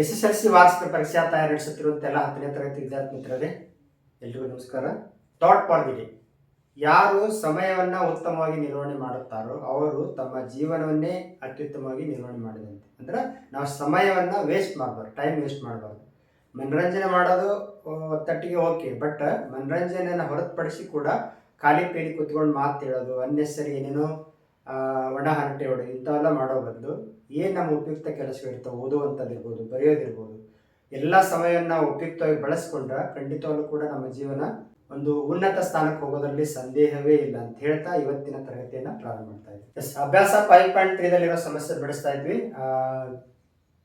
S S L C ವಾರ್ಷಿಕ ಪರೀಕ್ಷಾ ತಯಾರಿ ನಡೆಸುತ್ತಿರುವಂತೆಲ್ಲ ಹತ್ತನೇ ತರಗತಿ ವಿದ್ಯಾರ್ಥಿ ಮಿತ್ರರೇ, ಎಲ್ರಿಗೂ ನಮಸ್ಕಾರ. ಥಾಟ್ ಫಾರ್ ಯಾರು ಸಮಯವನ್ನು ಉತ್ತಮವಾಗಿ ನಿರ್ವಹಣೆ ಮಾಡುತ್ತಾರೋ ಅವರು ತಮ್ಮ ಜೀವನವನ್ನೇ ಅತ್ಯುತ್ತಮವಾಗಿ ನಿರ್ವಹಣೆ ಮಾಡಿದಂತೆ. ಅಂದ್ರೆ ನಾವು ಸಮಯವನ್ನು ವೇಸ್ಟ್ ಮಾಡಬಾರ್ದು ಟೈಮ್ ವೇಸ್ಟ್ ಮಾಡಬಾರ್ದು. ಮನರಂಜನೆ ಮಾಡೋದು ತಟ್ಟಿಗೆ ಓಕೆ ಬಟ್ ಮನರಂಜನೆಯನ್ನು ಹೊರತುಪಡಿಸಿ ಕೂಡ ಖಾಲಿ ಪೇಲಿ ಕೂತ್ಕೊಂಡು ಮಾತು ಹೇಳೋದು ಅನ್ನೆಸರಿ ಏನೇನೋ ಒಣ ಹರಟೆ ಹೊಡೆದು ಇಂಥವೆಲ್ಲ ಮಾಡೋ ಬದಲು ಏನು ನಮ್ಮ ಉಪಯುಕ್ತ ಕೆಲಸಗಳಿರ್ತವೆ ಓದುವಂಥದ್ದಿರ್ಬೋದು ಬರೆಯೋದಿರ್ಬೋದು ಎಲ್ಲ ಸಮಯವನ್ನು ಉಪಯುಕ್ತವಾಗಿ ಬಳಸ್ಕೊಂಡ್ರೆ ಖಂಡಿತವಾಗ್ಲೂ ಕೂಡ ನಮ್ಮ ಜೀವನ ಒಂದು ಉನ್ನತ ಸ್ಥಾನಕ್ಕೆ ಹೋಗೋದರಲ್ಲಿ ಸಂದೇಹವೇ ಇಲ್ಲ ಅಂತ ಹೇಳ್ತಾ ಇವತ್ತಿನ ತರಗತಿಯನ್ನು ಪ್ರಾರಂಭ ಮಾಡ್ತಾ ಇದ್ವಿ. ಎಸ್ ಅಭ್ಯಾಸ ಫೈವ್ ಪಾಯಿಂಟ್ ತ್ರೀದಲ್ಲಿರೋ ಸಮಸ್ಯೆ ಬಿಡಿಸ್ತಾ ಇದ್ವಿ.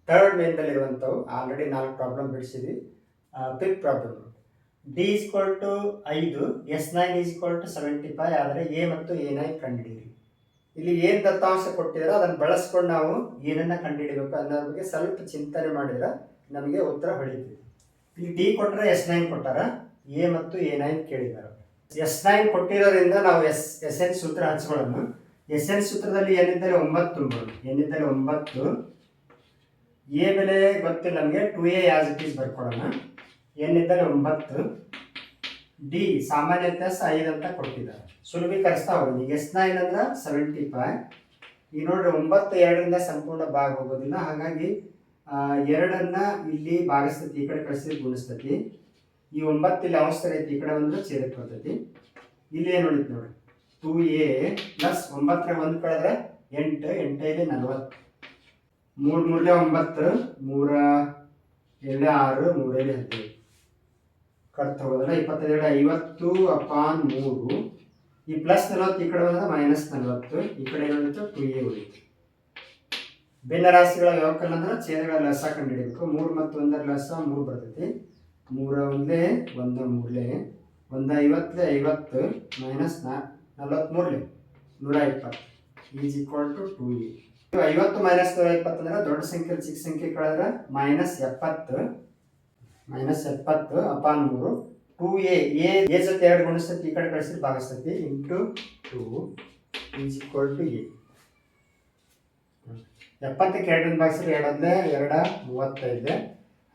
ಥರ್ಡ್ ಮೇನ್ದಲ್ಲಿರುವಂಥವು ಆಲ್ರೆಡಿ ನಾಲ್ಕು problem ಬಿಡಿಸಿದ್ವಿ. Fifth problem D is equal to ಐದು S nine is equal to seventy five ಆದರೆ ಎ ಮತ್ತು ಎ ನೈನ್ ಕಂಡುಹಿಡಿಯಿರಿ. ಇಲ್ಲಿ ಏನು ದತ್ತಾಂಶ ಕೊಟ್ಟಿದಾರೋ ಅದನ್ನು ಬಳಸ್ಕೊಂಡು ನಾವು ಏನನ್ನ ಕಂಡುಹಿಡಬೇಕು ಅನ್ನೋದ್ರ ಬಗ್ಗೆ ಸ್ವಲ್ಪ ಚಿಂತನೆ ಮಾಡಿದ್ರೆ ನಮಗೆ ಉತ್ತರ ಹೊಳಿತೀವಿ ಇಲ್ಲಿ ಡಿ ಕೊಟ್ಟರೆ ಎಸ್ ನೈನ್ ಕೊಟ್ಟಾರ? ಎ ಮತ್ತು ಎ ನೈನ್ ಕೇಳಿದ್ದಾರೆ ಎಸ್ ನೈನ್ ಕೊಟ್ಟಿರೋದ್ರಿಂದ ನಾವು ಎಸ್ ಎಸ್ ಎನ್ ಸೂತ್ರ ಹಚ್ಕೊಳ್ಳೋಣ. ಎಸ್ ಎನ್ ಸೂತ್ರದಲ್ಲಿ ಏನಿದ್ದಾರೆ ಒಂಬತ್ತು ಏನಿದ್ದಾರೆ ಒಂಬತ್ತು. ಎ ಬೆಲೆ ಗೊತ್ತಿಲ್ಲ ನಮಗೆ. Two A as it is ಬರ್ಕೊಡೋಣ. ಏನಿದ್ದಾರೆ ಒಂಬತ್ತು. ಡಿ ಸಾಮಾನ್ಯ ವ್ಯತ್ಯಾಸ ಐದು ಅಂತ ಕೊಟ್ಟಿದ್ದಾರೆ ಸುಲಭೀಕರಿಸ್ತಾ ಹೋಗಿ ಎಸ್ ನೈನ್ ಅಂದ್ರೆ ಸೆವೆಂಟಿ ಫೈವ್ ಈಗ ನೋಡ್ರಿ, ಒಂಬತ್ತು, ಎರಡರಿಂದ ಸಂಪೂರ್ಣ ಭಾಗ ಹೋಗೋದಿಲ್ಲ. ಹಾಗಾಗಿ ಎರಡನ್ನ ಇಲ್ಲಿ ಭಾಗಿಸ್ತೈತಿ ಈ ಕಡೆ ಕಳಿಸಿದ್ರೆ ಗುಣಿಸ್ತೈತಿ. ಈ ಒಂಬತ್ತು ಇಲ್ಲಿ ಅವಸ್ಥೆ ಐತಿ, ಈ ಕಡೆ ಒಂದು ಛೇದಕ್ಕೆ ಬರ್ತೈತಿ. ಇಲ್ಲಿ ಏನು ಉಳಿತು ನೋಡ್ರಿ? ಟೂ ಎ ಪ್ಲಸ್ ಒಂಬತ್ತರ ಒಂದು ಕಳೆದ್ರೆ ಎಂಟು ಎಂಟೈದು ನಲ್ವತ್ತು. ಮೂರು ಮೂರಲೇ ಒಂಬತ್ತು, ಮೂರ, ಎರಡೇ ಆರು, ಮೂರೇ ಹದಿನೈದು. ಕಟ್ ಹೋಗೋದಲ್ಲ ಇಪ್ಪತ್ತೈದು ಐವತ್ತು ಅಪಾನ್ ಮೂರು. ಈ ಪ್ಲಸ್ ನಲವತ್ತು, ಈ ಕಡೆ ಬಂದಾಗ ಮೈನಸ್ ನಲವತ್ತು, ಈ ಕಡೆ ಏನುಳಿತು ಟು ಎ ಉಳಿತು. ಭಿನ್ನರಾಶಿಗಳ ವ್ಯವಕಲನ ಅಂದ್ರೆ ಛೇದಗಳ ಲಸ ಕಂಡುಹಿಡಿಬೇಕು. ಮೂರು ಮತ್ತು ಒಂದರ ಲಸ ಮೂರು ಬರ್ತೈತಿ. ಮೂರ ಒಂದೇ, ಒಂದ ಮೂರಲೆ. ಒಂದ ಐವತ್ತಲೆ, ಐವತ್ತು ಮೈನಸ್ ನಾ ನಲವತ್ತ್ಮೂರಲೆ ನೂರ ಇಪ್ಪತ್ತು. Is equal to two A ಐವತ್ತು ಮೈನಸ್ ನೂರ ಇಪ್ಪತ್ತು ಅಂದ್ರೆ ದೊಡ್ಡ ಸಂಖ್ಯೆ ಚಿಕ್ಕ ಸಂಖ್ಯೆ ಕಳೆದ್ರೆ ಮೈನಸ್ ಎಪ್ಪತ್ತು. ಮೈನಸ್ ಎಪ್ಪತ್ತು ಅಪಾನ್ ಮೂರು. ಟೂ ಎ ಎ ಜೊತೆ ಎರಡು ಗುಣಿಸ್ತತಿ, ಈ ಕಡೆ ಕಳಿಸಿದ್ರೆ ಭಾಗಿಸ್ತತಿ. Into two is equal to A ಎಪ್ಪತ್ತಕ್ಕೆ ಎರಡನ್ನ ಭಾಗಿಸಿದ್ರೆ ಎರಡಂದ್ರೆ ಎರಡ ಮೂವತ್ತೈದು.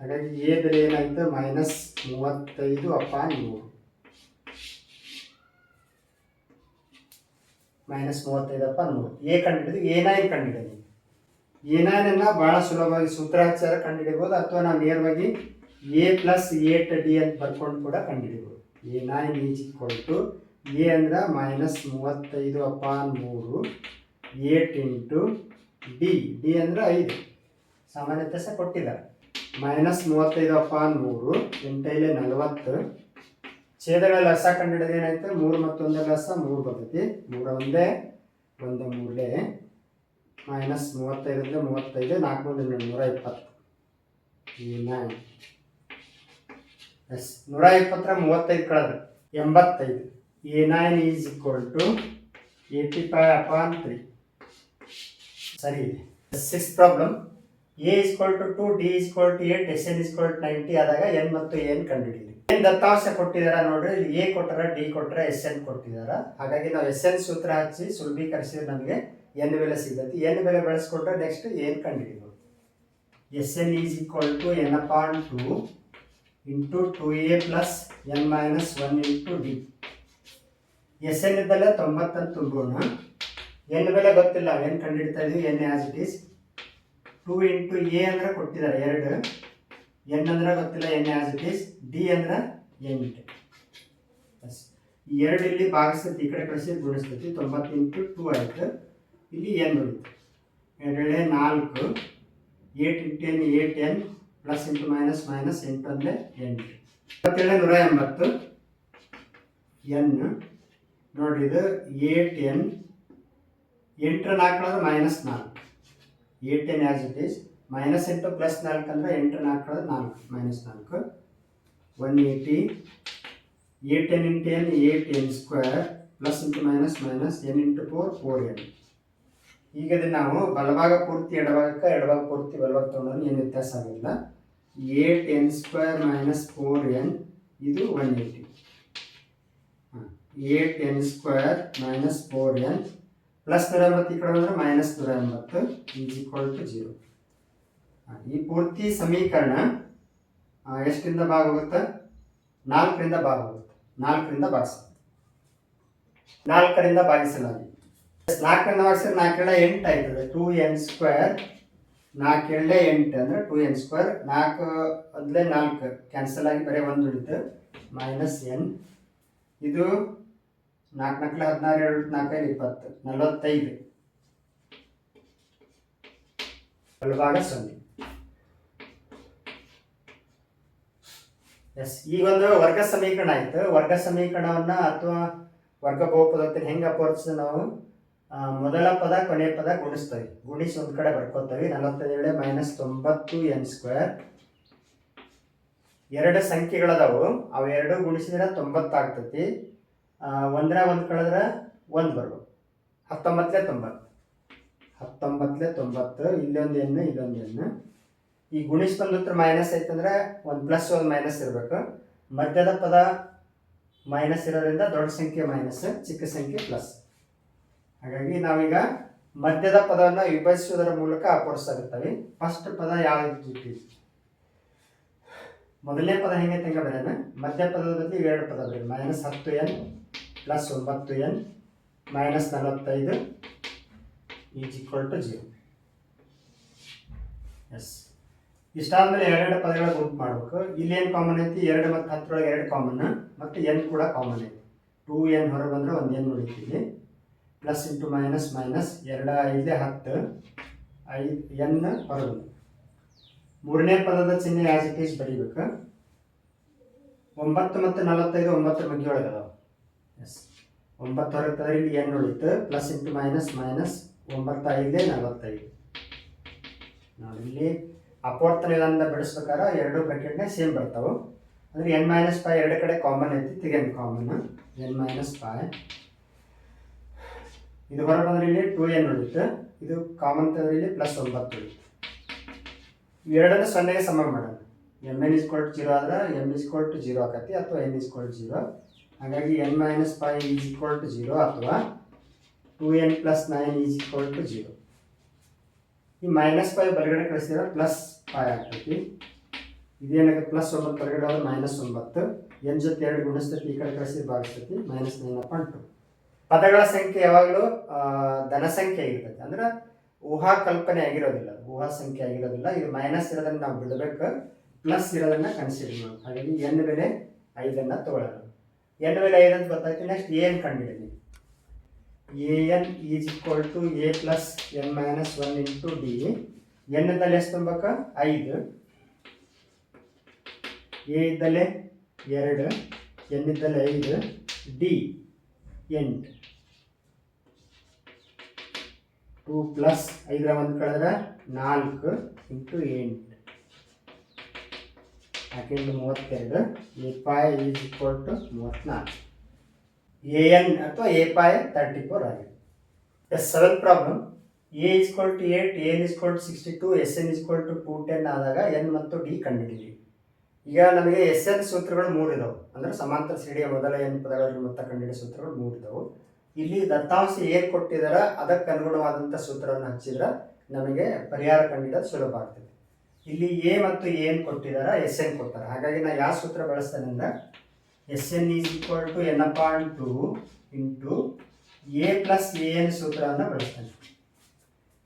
ಹಾಗಾಗಿ ಎ ಬೆಲೆ ಏನಾಯಿತು? ಮೈನಸ್ ಮೂವತ್ತೈದು ಅಪಾನ್ ಮೂರು. ಮೈನಸ್ ಮೂವತ್ತೈದು ಅಪ್ಪ ನೂರು ಎ ಕಂಡುಹಿಡಿದು ಎ ನೈನ್ ಕಂಡುಹಿಡಿದು ಎ ನೈನನ್ನು ಭಾಳ ಸುಲಭವಾಗಿ ಸೂತ್ರಾಚಾರ ಹಚ್ಚಾರ ಕಂಡುಹಿಡಿಬೋದು ಅಥವಾ ನಾವು ನೇರವಾಗಿ ಎ ಪ್ಲಸ್ ಏಟ್ ಡಿ ಅಂತ ಬರ್ಕೊಂಡು ಕೂಡ ಕಂಡುಹಿಡಿಬೋದು. A nine is equal to A ಅಂದ್ರೆ ಮೈನಸ್ ಮೂವತ್ತೈದು ಅಪಾನ್ ಮೂರು ಏಟ್ ಇಂಟು ಡಿ ಡಿ ಅಂದರೆ ಐದು. ಸಾಮಾನ್ಯ ಸಹ ಕೊಟ್ಟಿದ್ದಾರೆ ಮೈನಸ್ ಮೂವತ್ತೈದು ಅಪಾನ್ ಮೂರು, ಎಂಟೈಲೆ ನಲವತ್ತು. ಛೇದಗಳ ಲಸ ಕಂಡುಹಿಡಿದ ಏನಾಯ್ತು? ಮೂರು ಮತ್ತೊಂದರ ಲಸ ಮೂರು ಬರ್ತೈತಿ. ಮೂರ ಒಂದೇ, ಒಂದು ಮೂರಲೇ ಮೈನಸ್ ಮೂವತ್ತೈದರಿಂದ ಮೂವತ್ತೈದು, ನಾಲ್ಕು ಮೂರು ನೂರ ಇಪ್ಪತ್ತು. ಈ ನೈನ್ ಎಸ್, ನೂರ ಇಪ್ಪತ್ತರ ಮೂವತ್ತೈದು ಕಳೆದ್ರೆ. ಎಂಬತ್ತೈದು. A nine is equal to eighty five upon three ಸರಿ six problem A is equal to two D is equal to eight S N is equal to ninety ಆದಾಗ ಎನ್ ಮತ್ತು ಎನ್ ಕಂಡುಹಿಡಿಯಿರಿ. ಏನ್ ದತ್ತಾಂಶ ಕೊಟ್ಟಿದಾರ ನೋಡ್ರಿ ಎ ಕೊಟ್ಟರ ಡಿ ಕೊಟ್ಟರ ಎಸ್ ಎನ್ ಕೊಟ್ಟಿದಾರ? ಹಾಗಾಗಿ ನಾವು ಎಸ್ ಎನ್ ಸೂತ್ರ ಹಚ್ಚಿ ಸುಲಭೀಕರಿಸಿದ್ರೆ ನಮಗೆ ಎನ್ ಬೆಲೆ ಸಿಗ್ತೈತಿ ಎನ್ ಬೆಲೆ ಬಳಸ್ಕೊಂಡ್ರೆ ನೆಕ್ಸ್ಟ್ ಏನ್ ಕಂಡುಹಿಡಿಬೋದು. S N is equal to N upon two into two A plus N minus one into D. S N ಇದ್ದಲ್ಲ ತೊಂಬತ್ತನ್ನು ತುಂಬೋಣ. ಎನ್ ಬೆಲೆ ಗೊತ್ತಿಲ್ಲ ಏನು ಕಂಡುಹಿಡ್ತಾ ಇದೀವಿ, N as it is two into A ಅಂದರೆ ಕೊಟ್ಟಿದ್ದಾರೆ ಎರಡು. ಎನ್ ಅಂದ್ರೆ ಗೊತ್ತಿಲ್ಲ, N as it is D ಅಂದ್ರೆ ಎಂಟು ಬಸ್ ಈ ಎರಡು ಇಲ್ಲಿ ಭಾಗಿಸ್ತೈತಿ, ಈ ಕಡೆ ಕಳಿಸಿ ಗುಣಿಸ್ತೈತಿ, ತೊಂಬತ್ತು ಇಂಟು ಟೂ ಆಯ್ತು. ಇಲ್ಲಿ ಎನ್ ಉಳಿತು ಎರಡೇ ನಾಲ್ಕು, eight into N, eight N. Plus into minus minus ಎಂಟು ಅಂದರೆ ಎಂಟು ಇಪ್ಪತ್ತೇಳು ನೂರ ಎಂಬತ್ತು. ಎನ್ ನೋಡಿ ಇದು ಏಟ್ ಎನ್ ಎಂಟರ ನಾಲ್ಕು ಮೈನಸ್ ನಾಲ್ಕು. Eight N as it is minus ಎಂಟು ಪ್ಲಸ್ ನಾಲ್ಕು ಅಂದರೆ ಎಂಟರ ನಾಲ್ಕು ನಾಲ್ಕು. ಮೈನಸ್ ನಾಲ್ಕು. One eighty eight N into N eight N square plus into minus minus N into four four N ಈಗ ಅದನ್ನ ನಾವು ಬಲಭಾಗ ಪೂರ್ತಿ, ಎಡಭಾಗಕ್ಕೆ ಎಡಭಾಗ ಪೂರ್ತಿ ಬಲಭಾಗ ತೊಗೊಂಡ್ರೆ ಏನು ವ್ಯತ್ಯಾಸ ಆಗಿಲ್ಲ eight N square minus four N, ಇದು one eighty. Eight N square minus four N plus ನೂರ ಎಂಬತ್ತು ಈ ಕಡೆ ಬಂದರೆ ಮೈನಸ್ ನೂರ ಎಂಬತ್ತು ಈಸ್ ಈಕ್ವಲ್ ಟು ಜೀರೋ. ಈ ಪೂರ್ತಿ ಸಮೀಕರಣ ಎಷ್ಟರಿಂದ ಭಾಗ ಹೋಗುತ್ತೆ? ನಾಲ್ಕರಿಂದ ಭಾಗ ಹೋಗುತ್ತೆ. ನಾಲ್ಕರಿಂದ ಭಾಗಿಸ ನಾಲ್ಕರಿಂದ ಭಾಗಿಸಲಾಗಿದೆ. ನಾಲ್ಕನ್ನು ಮಾಡಿಸಿದ್ರೆ ಎಳೆ ಎಂಟು ಆಯ್ತದೆ. ಟೂ ಎನ್ ಸ್ಕ್ವೇರ್ ನಾಲ್ಕೇಳೆ ಎಂಟು ಅಂದರೆ ಟೂ ಎನ್ ಸ್ಕ್ವೇರ್ ನಾಲ್ಕು ಅದ್ಲೇ ನಾಲ್ಕು. ಕ್ಯಾನ್ಸಲ್ ಆಗಿ ಬರೀ ಒಂದು ಉಳಿತು. ಮೈನಸ್ ಎನ್ ಇದು ನಾಲ್ಕು ನಾಲ್ಕು ಹದಿನಾರು, ಎರಡು ನಾಲ್ಕೈದು ಇಪ್ಪತ್ತು. ನಲವತ್ತೈದು. ಬಲಭಾಗ ಸೊನ್ನೆ. ಎಸ್ ಈ ಒಂದು ವರ್ಗ ಸಮೀಕರಣ ಆಯಿತು. ವರ್ಗ ಸಮೀಕರಣವನ್ನು ಅಥವಾ ವರ್ಗ ಬಹುಪದ ಹೆಂಗೆ ಅಪೋರ್ಸ್ ನಾವು? ಮೊದಲ ಪದ ಕೊನೆಯ ಪದ ಗುಣಿಸ್ತೇವೆ. ಗುಣಿಸಿ ಒಂದು ಕಡೆ ಬರ್ಕೋತೇವೆ. ನಲವತ್ತೇಳು ಮೈನಸ್ ತೊಂಬತ್ತು ಎನ್ ಸ್ಕ್ವೇರ್ ಎರಡು ಸಂಖ್ಯೆಗಳದಾವು. ಅವು ಎರಡು ಗುಣಿಸಿದ್ರೆ ತೊಂಬತ್ತಾಗ್ತತಿ ಒಂದರ ಒಂದು ಕಳೆದ್ರೆ ಒಂದು ಬರ್ಬೋದು ಹತ್ತೊಂಬತ್ತಲೆ ತೊಂಬತ್ತು. ಹತ್ತೊಂಬತ್ತಲೇ ತೊಂಬತ್ತು. ಇಲ್ಲೊಂದು ಎಣ್ಣು ಇಲ್ಲೊಂದು ಎಣ್ಣು ಈ ಗುಣಿಸ್ ಬಂದ ಹತ್ರ ಮೈನಸ್ ಐತಂದ್ರೆ ಒಂದು ಪ್ಲಸ್ ಒಂದು ಮೈನಸ್ ಇರಬೇಕು. ಮಧ್ಯದ ಪದ ಮೈನಸ್ ಇರೋದ್ರಿಂದ ದೊಡ್ಡ ಸಂಖ್ಯೆ ಮೈನಸ್ ಚಿಕ್ಕ ಸಂಖ್ಯೆ ಪ್ಲಸ್ ಹಾಗಾಗಿ ನಾವೀಗ ಮಧ್ಯದ ಪದವನ್ನು ವಿಭಜಿಸುವುದರ ಮೂಲಕ ಅಪೋರಿಸ್ತಾಗಿರ್ತೀವಿ ಫಸ್ಟ್ ಪದ ಯಾವ್ದು ಮೊದಲನೇ ಪದ ಹೆಂಗೆ ತೆಂಗ ಮಧ್ಯ ಪದದ ಎರಡು ಪದ ಬರೀ ಮೈನಸ್ ಹತ್ತು ಎನ್ ಪ್ಲಸ್ ಒಂಬತ್ತು ಎನ್ ಮೈನಸ್ ನಲವತ್ತೈದು is equal to zero S ಇಷ್ಟಾದ್ಮೇಲೆ ಎರಡೆರಡು ಪದಗಳ ಗುಂಪು ಮಾಡಬೇಕು. ಇಲ್ಲಿ ಏನು ಕಾಮನ್ ಐತಿ? ಎರಡು ಮತ್ತು ಹತ್ತರೊಳಗೆ ಎರಡು ಕಾಮನ್ ಮತ್ತು ಎನ್ ಕೂಡ ಕಾಮನ್ ಐತಿ. ಟೂ ಎನ್ ಹೊರಗೆ ಬಂದರೆ ಒಂದು ಎನ್ ಉಳಿತೀವಿ. ಪ್ಲಸ್ ಇಂಟು ಮೈನಸ್ ಮೈನಸ್ ಎರಡು ಐದೇ ಹತ್ತು ಐ ಎನ್ ಹೊರಗು. ಮೂರನೇ ಪದದ ಚಿಹ್ನೆ ಆಸ್ ಇಟ್ ಈಸ್ ಬರೀಬೇಕು. ಒಂಬತ್ತು ಮತ್ತು ನಲವತ್ತೈದು ಒಂಬತ್ತರ ಬಗ್ಗೆ ಒಳಗೆ ಅದಾವ ಎಸ್ ಒಂಬತ್ತು ಹೊರಗೆ ಇಲ್ಲಿ ಎನ್ ಉಳಿತು ಪ್ಲಸ್ ಇಂಟು ಮೈನಸ್ ಮೈನಸ್ ಒಂಬತ್ತು ಐದೇ ನಲವತ್ತೈದು. ನೋಡಿ ಇಲ್ಲಿ ಅಪವರ್ತನ ವಿಧಾನದಿಂದ ಬಿಡಿಸ್ಬೇಕಾದ್ರೆ ಎರಡು ಬ್ರಾಕೆಟ್ನೇ ಸೇಮ್ ಬರ್ತಾವೆ. ಅಂದರೆ ಎನ್ ಮೈನಸ್ ಫೈ ಎರಡು ಕಡೆ ಕಾಮನ್ ಐತಿ. ತೆಗೆನ್ ಕಾಮನ್ ಎನ್ ಮೈನಸ್ ಫೈ ಇದು ಹೊರ ಬಂದ್ರೆ ಇಲ್ಲಿ ಟೂ ಎನ್ ಉಳಿತು ಇದು ಕಾಮನ್ ತೆಗೆದ್ರೆ ಇಲ್ಲಿ ಪ್ಲಸ್ ಒಂಬತ್ತು ಎರಡನ್ನು ಸೊನ್ನೆಗೆ ಸಮ ಮಾಡೋಣ. M N is equal to zero ಆದ್ರೆ M is equal to zero ಆಕತಿ ಅಥವಾ N is equal to zero ಹಾಗಾಗಿ N minus five is equal to zero ಅಥವಾ two N plus nine is equal to zero ಈ minus five ಬಲಗಡೆ ಕಳಿಸಿದ್ರೆ plus five ಆಗ್ತೈತಿ ಇದೇನಾಗುತ್ತೆ? Plus ಒಂಬತ್ತು ಬಲಗಡೆ ಹೋದ್ರೆ ಮೈನಸ್ ಒಂಬತ್ತು. ಎನ್ ಜೊತೆ ಎರಡು ಗುಣಿಸ್ತೈತಿ, ಈ ಕಡೆ ಕಳಿಸಿ ಭಾಗಿಸ್ತೈತಿ ಮೈನಸ್ ನೈನ್ ಅಪ್ ಟು ಪದಗಳ ಸಂಖ್ಯೆ ಯಾವಾಗಲೂ ಧನ ಸಂಖ್ಯೆ ಆಗಿರ್ತೈತಿ ಅಂದ್ರೆ ಊಹಾ ಕಲ್ಪನೆ ಆಗಿರೋದಿಲ್ಲ. ಊಹಾ ಸಂಖ್ಯೆ ಆಗಿರೋದಿಲ್ಲ. ಇದು ಮೈನಸ್ ಇರೋದನ್ನ ನಾವು ಬಿಡಬೇಕು. ಪ್ಲಸ್ ಇರೋದನ್ನ ಕನ್ಸಿಡರ್ ಮಾಡೋದು ಹಾಗಾಗಿ ಎನ್ ಬೆಲೆ ಐದನ್ನ ತಗೊಳ್ಳೋಣ ಎನ್ ಬೆಲೆ ಐದು ಅಂತ ಗೊತ್ತಾಯ್ತು. ನೆಕ್ಸ್ಟ್ ಏನು ಕಂಡುಹಿಡಿದಿ A N is equal to A plus N minus one into D N ಇದ್ದಲ್ಲಿ ಎಷ್ಟು ತುಂಬಕ ಐದು. ಎ ಇದ್ದಲ್ಲಿ ಎರಡು. ಎನ್ ಇದ್ದಲ್ಲಿ ಐದು. ಡಿ ಎಂಟು. ಟೂ ಪ್ಲಸ್ ಐದರ ಒಂದು ಕಳೆದ್ರೆ ನಾಲ್ಕು ಇಂಟು ಎಂಟು. ಯಾಕೆಂದ್ರೆ ಮೂವತ್ತೆರಡು? A five is equal to ಮೂವತ್ತ್ನಾಲ್ಕು. ಎ ಎನ್ ಅಥವಾ ಎ ಪಾಯ ತರ್ಟಿ ಫೋರ್ ಆಗಿದೆ. S seven problem A is equal to eight N is equal to sixty two S N is equal to two ten ಆದಾಗ N ಮತ್ತು D ಕಂಡುಹಿಡಿದೀವಿ ಈಗ ನಮಗೆ S N ಸೂತ್ರಗಳು ಮೂರು ಇದಾವೆ ಅಂದರೆ ಸಮಾಂತರ ಶ್ರೇಣಿಯ ಮೊದಲ ಎನ್ ಪದಗಳಲ್ಲಿ ಮೊತ್ತ ಕಂಡಿಡಿಯ ಸೂತ್ರಗಳು ಮೂರು ಇದಾವೆ ಇಲ್ಲಿ ದತ್ತಾಂಶ ಏನು ಕೊಟ್ಟಿದಾರ, ಅದಕ್ಕೆ ಅನುಗುಣವಾದಂಥ ಸೂತ್ರವನ್ನು ಹಚ್ಚಿದ್ರೆ ನಮಗೆ ಪರಿಹಾರ ಕಂಡುಹಿಡಿಯೋದು ಸುಲಭ ಆಗ್ತದೆ. ಇಲ್ಲಿ ಎ ಮತ್ತು ಏನು ಕೊಟ್ಟಿದಾರ ಎಸ್ ಎನ್ ಕೊಡ್ತಾರೆ. ಹಾಗಾಗಿ ನಾ ಯಾವ ಸೂತ್ರ ಬಳಸ್ತೇನೆ ಅಂದ್ರೆ S N is equal to N upon two into A plus A N ಸೂತ್ರವನ್ನು ಬಳಸ್ತೇನೆ.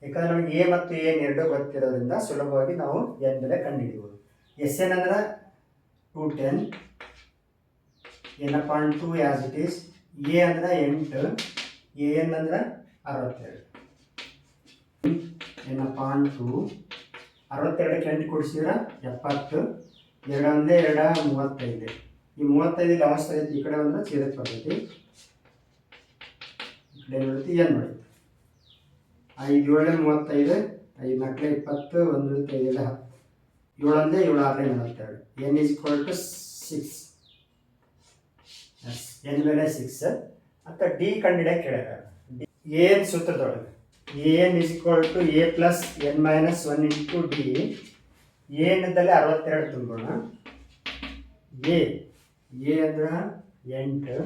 ಯಾಕಂದ್ರೆ ನಮಗೆ ಎ ಮತ್ತು ಎನ್ ಎರಡು ಗೊತ್ತಿರೋದ್ರಿಂದ ಸುಲಭವಾಗಿ ನಾವು ಎನ್ ಬೆಲೆ ಕಂಡುಹಿಡಿಬೋದು. ಎಸ್ ಎನ್ ಅಂದ್ರೆ two ten N upon two as it is A ಅಂದ್ರೆ ಎಂಟು ಎ ಎನ್ ಅಂದ್ರೆ ಅರವತ್ತೆರಡು. ಎನ್ ಅಪಾನ್ ಟು ಅರವತ್ತೆರಡಕ್ಕೆ ಎಂಟು ಕೊಡಿಸಿದ್ರೆ ಎಪ್ಪತ್ತು, ಎರಡು ಒಂದೇ ಎರಡ, ಮೂವತ್ತೈದು. ಈ ಮೂವತ್ತೈದು ಅವಸ್ಥೆ ಐತಿ ಈ ಕಡೆ ಬಂದ್ರೆ ಚೀರಕ್ಕೆ ಬರ್ತೈತಿ. ಈ ಕಡೆ ಬರ್ತೈತಿ ಏನು ಮಾಡುತ್ತೆ ಐದು ಏಳು ಮೂವತ್ತೈದು, ಐದು ನಾಲ್ಕು ಇಪ್ಪತ್ತು, ಒಂದು ಐದು ಹತ್ತು. ಏಳು ಒಂದೇ ಏಳು ಆರನೇ ನಲವತ್ತೆರಡು N is equal to six N ಮೇಲೆ ಸಿಕ್ಸ್ ಅಂತ ಡಿ ಕಂಡಿಡಿಯಕ್ಕೆ ಕೇಳಿದ್ದಾರೆ ಏನ್ ಸೂತ್ರದೊಳಗೆ? N is equal to A plus N minus one into D ಏನಿದ್ದಲ್ಲಿ ಅರವತ್ತೆರಡು ತುಂಬೋಣ ಎ ಎ ಅಂದ್ರೆ ಎಂಟು.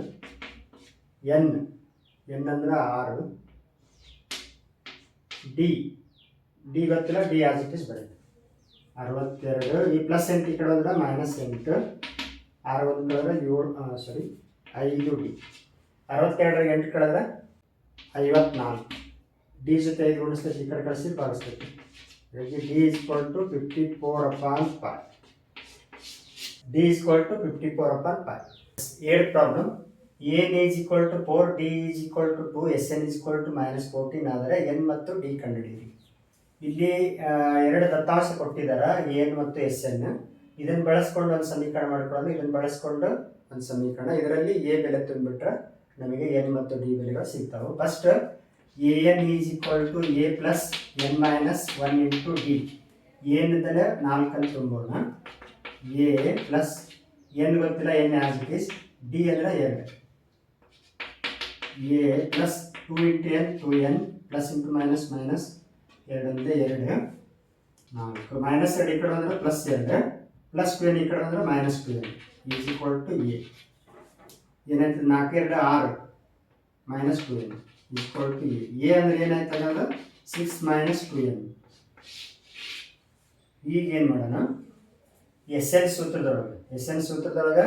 ಎನ್ ಎನ್ ಅಂದ್ರೆ ಆರು. ಡಿ ಡಿ ಗೊತ್ತಿಲ್ಲ ಡಿ ಆಸ್ ಇಟ್ ಇಸ್ ಬರುತ್ತೆ ಅರವತ್ತೆರಡು. ಈ ಪ್ಲಸ್ ಎಂಟು ಈ ಕಡೆ ಹೋದ್ರೆ ಮೈನಸ್ ಎಂಟು. ಆರು ಏಳು ಸಾರಿ ಐದು ಡಿ ಅರವತ್ತೆರಡರ ಎಂಟು ಕಳೆದ್ರೆ ಐವತ್ನಾಲ್ಕು. ಡಿ ಜೊತೆ ಐದು ಗುಣಿಸ್ತೈತಿ ಈ ಕಡೆ ಕಳಿಸಿ ಭಾಗಿಸ್ತೈತಿ ಹಾಗಾಗಿ D is equal to fifty four upon five D is equal to fifty four upon five ಏಳು problem N is equal to four D is equal to two S N is equal to minus fourteen ಆದರೆ N ಮತ್ತು D ಕಂಡುಹಿಡಿಯಿರಿ. ಇಲ್ಲಿ ಎರಡು ದತ್ತಾಂಶ ಕೊಟ್ಟಿದ್ದಾರೆ N ಮತ್ತು S N. ಇದನ್ನು ಬಳಸ್ಕೊಂಡು ಒಂದು ಸಮೀಕರಣ ಮಾಡ್ಕೊಳ್ಳೋದು ಇದನ್ನು ಬಳಸ್ಕೊಂಡು ಒಂದು ಸಮೀಕರಣ. ಇದರಲ್ಲಿ ಎ ಬೆಲೆ ತುಂಬಿಟ್ರೆ ನಮಗೆ ಎನ್ ಮತ್ತು ಡಿ ಬೆಲೆಗಳು ಸಿಗ್ತಾವೆ. First A N is equal to A plus N minus one into D. ಏನಿದ್ದರೆ ನಾಲ್ಕನ್ನು ತುಂಬೋಣ. ಎ ಪ್ಲಸ್ ಎನ್ ಗೊತ್ತಿಲ್ಲ, N as it is D ಅಂದರೆ ಎರಡು A plus two into N, two N plus into minus minus ಎರಡೊಂದೇ ಎರಡು. ನಾಲ್ಕು. Minus ಎರಡು ಈ ಕಡೆ ಅಂದರೆ ಪ್ಲಸ್ ಎರಡು. ಪ್ಲಸ್ ಟು ಈ ಕಡೆ ಅಂದರೆ minus two N is equal to A ಏನಾಯ್ತು? ನಾಲ್ಕು, ಎರಡು, ಆರು. Minus two N equal to A A ಅಂದರೆ ಏನಾಯ್ತು ಅನ್ನೋದು? ಸಿಕ್ಸ್ ಮೈನಸ್ ಟು ಎನ್ ಈಗೇನು ಮಾಡೋಣ? ಎಸ್ ಎನ್ ಸೂತ್ರದೊಳಗೆ. S N ಸೂತ್ರದೊಳಗೆ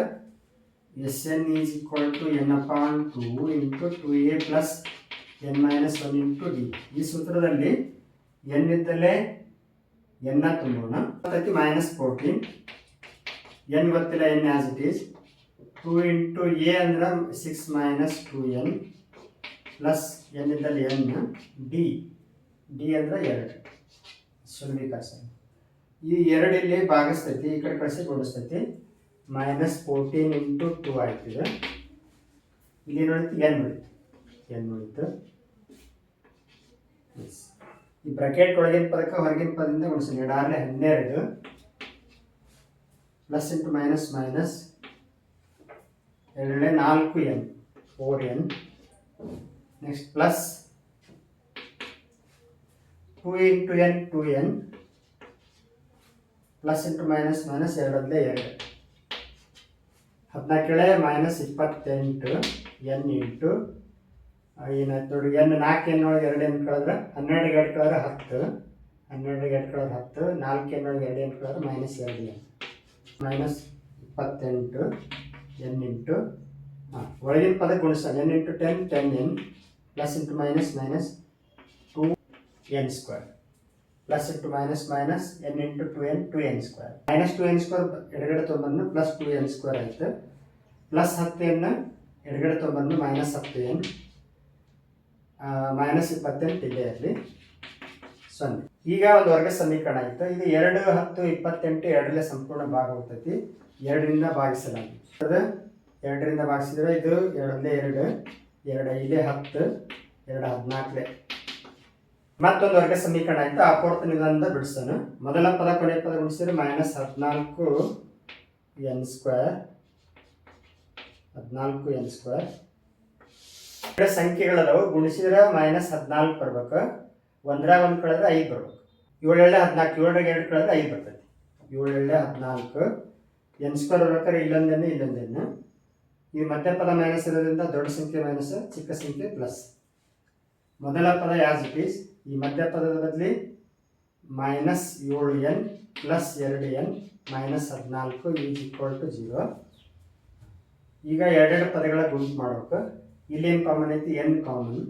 S N is equal to N upon two into two A plus N minus one into D ಈ ಸೂತ್ರದಲ್ಲಿ N ಇದ್ದಲ್ಲೇ ಎನ್ನ ತುಂಬೋಣ ಮೈನಸ್ ಫೋರ್ಟೀನ್ ಎನ್ ಗೊತ್ತಿಲ್ಲ, N as it is two into a ಅಂದ್ರೆ six minus two n plus n ಇದ್ದಲ್ಲಿ n d d ಅಂದ್ರೆ ಎರಡು. ಸುಲಭೀಕರಣ ಈ ಎರಡು ಇಲ್ಲಿ ಭಾಗಿಸ್ತೈತಿ ಈ ಕಡೆ ಕಳಿಸಿ ಕೊಡಿಸ್ತೈತಿ ಮೈನಸ್ ಫೋರ್ಟೀನ್ ಇಂಟು ಟೂ ಆಯ್ತಿದೆ ಇಲ್ಲಿ ನೋಡಿತ್ತು ಎನ್ ಉಳಿತು. ಎನ್ ಉಳಿತು. Yes. ಈ ಬ್ರಾಕೆಟ್ ಒಳಗಿನ ಪದಕ್ಕೆ ಹೊರಗಿನ ಪದದಿಂದ ಗುಣಿಸಿ ಎರಡಾರಲೆ ಹನ್ನೆರಡು ಪ್ಲಸ್ ಇಂಟು ಮೈನಸ್ ಮೈನಸ್ ಎರಡನೇ ನಾಲ್ಕು n four n next plus two into n two n plus into minus minus ಎರಡಲ್ಲೇ ಎರಡು. ಹದಿನಾಲ್ಕೇಳೆ ಮೈನಸ್ ಇಪ್ಪತ್ತೆಂಟು ಎನ್ ಇಂಟು ಏನಾಯ್ತು ನೋಡಿ ಎನ್ ನಾಲ್ಕು ಎನ್ ಒಳಗೆ ಎರಡು ಎನ್ ಕಳೆದ್ರೆ ಹನ್ನೆರಡು ಎರಡು ಕಳೆದ್ರೆ ಹತ್ತು, ಹನ್ನೆರಡು ಎರಡು ಕಳೆದ್ರೆ ಹತ್ತು ನಾಲ್ಕು ಎನ್ ಒಳಗೆ ಎರಡು ಎನ್ ಕಳೆದ್ರೆ ಮೈನಸ್ ಎರಡು ಎನ್ ಮೈನಸ್ ಇಪ್ಪತ್ತೆಂಟು, ಎನ್ ಇಂಟು ಹಾಂ, ಒಳಗಿನ ಪದ ಗುಣಿಸ, n into ten ten n plus into minus minus two n square plus into minus minus n into two n two n square minus two n square ಎಡಗಡೆ ತೊಗೊಂಬಂದು plus two n square ಆಯಿತು. Plus ಹತ್ತು n ಎಡಗಡೆ ತೊಗೊಂಬಂದು minus ಹತ್ತು N. Minus ಇಪ್ಪತ್ತೆಂಟು ಇದೆ ಅಲ್ಲಿ. ಸೊನ್ನೆ. ಈಗ ಒಂದು ವರ್ಗ ಸಮೀಕರಣ ಆಯಿತು ಇದು ಎರಡು ಹತ್ತು ಇಪ್ಪತ್ತೆಂಟು ಎರಡರಲ್ಲೇ ಸಂಪೂರ್ಣ ಭಾಗ ಹೋಗ್ತೈತಿ. ಎರಡರಿಂದ ಭಾಗಿಸಲಾಗಿದೆ. ಅದು ಎರಡರಿಂದ ಭಾಗಿಸಿದ್ರೆ ಇದು ಎರಡಲ್ಲೇ ಎರಡು ಎರಡು ಐದೇ ಹತ್ತು, ಎರಡು ಹದಿನಾಲ್ಕಲೆ ಮತ್ತೊಂದು ವರ್ಗ ಸಮೀಕರಣ ಆಯ್ತು. ಅಪೂರ್ತ ನಿಧಾನದ ಬಿಡಿಸೋಣ. ಮೊದಲ ಪದ, ಕೊನೆಯ ಪದ ಬಿಡಿಸಿದ್ರೆ ಮೈನಸ್ ಹದಿನಾಲ್ಕು ಎನ್ ಸ್ಕ್ವೇರ್ ಹದಿನಾಲ್ಕು ಎನ್ ಸ್ಕ್ವೇರ್ ಎರಡು ಸಂಖ್ಯೆಗಳದಾವು ಗುಣಿಸಿದ್ರೆ ಮೈನಸ್ ಹದಿನಾಲ್ಕು ಬರ್ಬೇಕು. ಒಂದ್ರಾಗ ಒಂದು ಕಳೆದ್ರೆ ಐದು ಬರ್ಬೇಕು. ಏಳೆಳ್ಳೆ ಹದಿನಾಲ್ಕು ಏಳರಾಗ ಎರಡು ಕಳೆದ್ರೆ ಐದು ಬರ್ತೈತಿ. ಏಳೆಳ್ಳೆ ಹದಿನಾಲ್ಕು. ಎನ್ ಸ್ಕ್ವೇರ್ ಬರ್ಬೇಕಾದ್ರೆ ಇಲ್ಲೊಂದೇನು ಇಲ್ಲೊಂದೇನು. ಈ ಮಧ್ಯ ಪದ ಮೈನಸ್ ಇರೋದ್ರಿಂದ ದೊಡ್ಡ ಸಂಖ್ಯೆ ಮೈನಸ್ ಚಿಕ್ಕ ಸಂಖ್ಯೆ ಪ್ಲಸ್ ಮೊದಲ ಪದ ಯಾಸ್ ಇಟ್ ಈಸ್ ಈ ಮಧ್ಯ ಪದದ ಬದಲಿ ಮೈನಸ್ ಏಳು ಎನ್ ಪ್ಲಸ್ ಎರಡು ಎನ್ ಮೈನಸ್ ಹದಿನಾಲ್ಕು ಈಸ್ ಈಕ್ವಲ್ ಟು ಜೀರೋ ಈಗ ಎರಡೆರಡು ಪದಗಳ ಗುಂಪು ಮಾಡ್ಬೇಕು. ಇಲ್ಲೇನು ಕಾಮನ್ ಐತಿ? ಎನ್ ಕಾಮನ್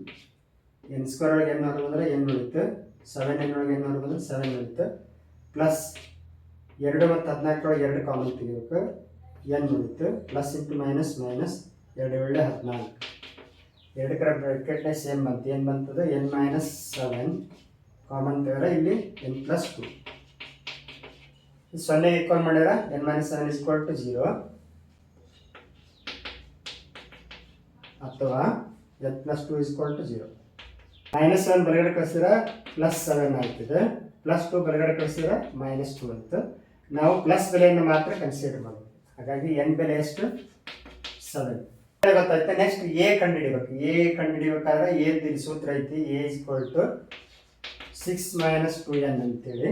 ಎನ್ ಸ್ಕ್ವೇರ್ ಒಳಗೆ ಎನ್ ಹೊರಗೆ ಬಂದರೆ ಎನ್ ಉಳಿತು ಸೆವೆನ್ ಎನ್ ಒಳಗೆ ಎನ್ ಹೊರಗೆ ಬಂದರೆ ಸೆವೆನ್ ಉಳಿತು ಪ್ಲಸ್ ಎರಡು ಮತ್ತು ಹದಿನಾಲ್ಕರೊಳಗೆ ಎರಡು ಕಾಮನ್ ತೆಗಿಬೇಕು. ಎನ್ ಉಳಿತು ಪ್ಲಸ್ ಇಂಟು ಮೈನಸ್ ಮೈನಸ್ ಎರಡು ಒಳ್ಳೆ ಹದಿನಾಲ್ಕು. ಎರಡು ಕಡೆ ಬ್ರಾಕೆಟ್ನೇ ಸೇಮ್ ಬಂತು. ಏನು ಬಂತದ ಎನ್ ಮೈನಸ್ ಸೆವೆನ್ ಕಾಮನ್ ತೆಗೆದ್ರೆ ಇಲ್ಲಿ ಎನ್ ಪ್ಲಸ್ ಟು ಸೊನ್ನೆ ಈಕ್ವಲ್ ಮಾಡ್ಯಾರ n minus seven is to zero ಅಥವಾ n plus two is equal to zero minus seven ಬರಗಡೆ ಕಳಿಸಿದ್ರೆ ಪ್ಲಸ್ ಸೆವೆನ್ ಆಗ್ತಿದೆ. ಪ್ಲಸ್ ಟು ಬರಗಡೆ ಕಳಿಸಿದ್ರೆ ಮೈನಸ್ ಟು ಅಂತ. ನಾವು ಪ್ಲಸ್ ಬೆಲೆಯನ್ನು ಮಾತ್ರ ಕನ್ಸಿಡರ್ ಮಾಡಬೇಕು ಹಾಗಾಗಿ ಎನ್ ಬೆಲೆ ಎಷ್ಟು? ಸೆವೆನ್ ಗೊತ್ತಾಯ್ತು? ನೆಕ್ಸ್ಟ್ ಎ ಕಂಡುಹಿಡಿಬೇಕು. ಎ ಕಂಡುಹಿಡಿಬೇಕಾದ್ರೆ ಎ ದಿ ಸೂತ್ರ ಐತಿ. A is equal to six minus two n ಅಂತೇಳಿ.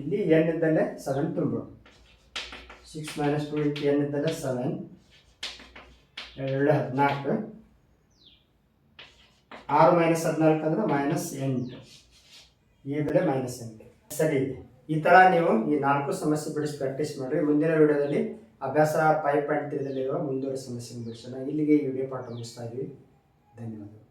ಇಲ್ಲಿ ಎನ್ ಇದ್ದಲ್ಲೇ seven ತುಂಬೋಣ six minus two into n ಇದ್ದಲ್ಲೇ seven ಎರಡು ಹದಿನಾಲ್ಕು. ಆರು ಮೈನಸ್ ಹದಿನಾಲ್ಕು ಅಂದ್ರೆ ಮೈನಸ್ ಎಂಟು. ಈ ಬೆಲೆ ಮೈನಸ್ ಎಂಟು. ಸರಿ, ಈ ಥರ ನೀವು ಈ ನಾಲ್ಕು ಸಮಸ್ಯೆ ಬಿಡಿಸಿ ಪ್ರಾಕ್ಟೀಸ್ ಮಾಡಿರಿ. ಮುಂದಿನ ವಿಡಿಯೋದಲ್ಲಿ ಅಭ್ಯಾಸ ಪೈಪ್ ಪಾಯಿಂಟ್ ತ್ರೀದಲ್ಲಿರುವ ಸಮಸ್ಯೆ ಬಿಡಿಸೋಣ. ಇಲ್ಲಿಗೆ ಈ ವಿಡಿಯೋ ಪಾಠ ಮುಗಿಸ್ತಾ ಇದ್ದೀವಿ ಧನ್ಯವಾದಗಳು.